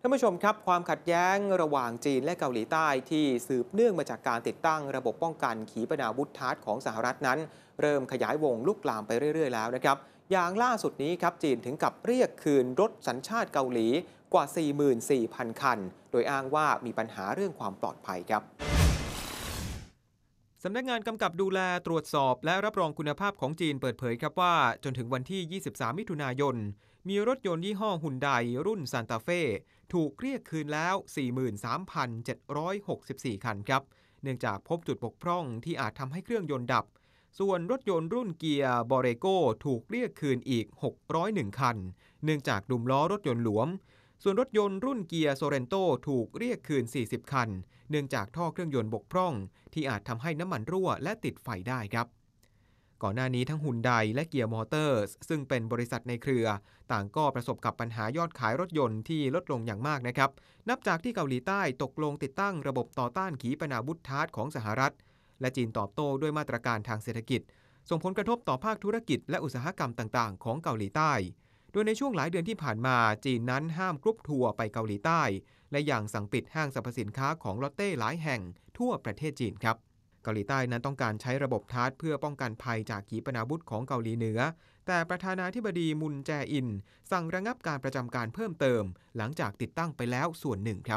ท่านผู้ชมครับ ความขัดแย้งระหว่างจีนและเกาหลีใต้ที่สืบเนื่องมาจากการติดตั้งระบบป้องกันขีปนาวุธทาร์ของสหรัฐนั้น เริ่มขยายวงลุกลามไปเรื่อย ๆ แล้วนะครับ อย่างล่าสุดนี้ครับจีนถึงกับเรียกคืนรถสัญชาติเกาหลีกว่า 44,000 คัน โดยอ้างว่ามีปัญหาเรื่องความปลอดภัยครับ สำนักงานกำกับดูแลตรวจสอบและรับรองคุณภาพของจีนเปิดเผยครับว่า จนถึงวันที่ 23 มิถุนายน มีรถยนต์ยี่ห้อฮุนไดรุ่นซานตาเฟ่ถูกเรียกคืนแล้ว 43,764 คันครับ เนื่องจากพบจุดบกพร่องที่อาจทำให้เครื่องยนต์ดับ ส่วนรถยนต์รุ่นเกียร์บอเรโกถูกเรียกคืนอีก 601 คัน เนื่องจากดุมล้อรถยนต์หลวม ส่วนรถยนต์รุ่นเกียร์โซเรนโตถูกเรียกคืน 40 คัน เนื่องจากท่อเครื่องยนต์บกพร่อง ที่อาจทำให้น้ำมันรั่วและติดไฟได้ครับ ก่อนหน้านี้ทั้งฮุนไดและเกียร์มอเตอร์สซึ่งเป็นบริษัทในเครือ ต่างก็ประสบกับปัญหายอดขายรถยนต์ที่ลดลงอย่างมากนะครับ นับจากที่เกาหลีใต้ตกลงติดตั้งระบบต่อต้านขีปนาวุธทาร์ของสหรัฐ และจีนตอบโต้ด้วยมาตรการทางเศรษฐกิจ ส่งผลกระทบต่อภาคธุรกิจและอุตสาหกรรมต่าง ๆ ของเกาหลีใต้ โดยในช่วงหลายเดือนที่ผ่านมาจีนนั้นห้ามกรุ๊ปทัวร์ไปเกาหลีใต้ และยังสั่งปิดห้างสรรพสินค้าของลอตเต้หลายแห่งทั่วประเทศจีนครับเกาหลีใต้นั้นต้องการใช้ระบบทาร์เพื่อป้องกันภัยจากขีปนาวุธของเกาหลีเหนือ แต่ประธานาธิบดีมุนแจอิน สั่งระงับการประจำการเพิ่มเติม หลังจากติดตั้งไปแล้วส่วนหนึ่งครับ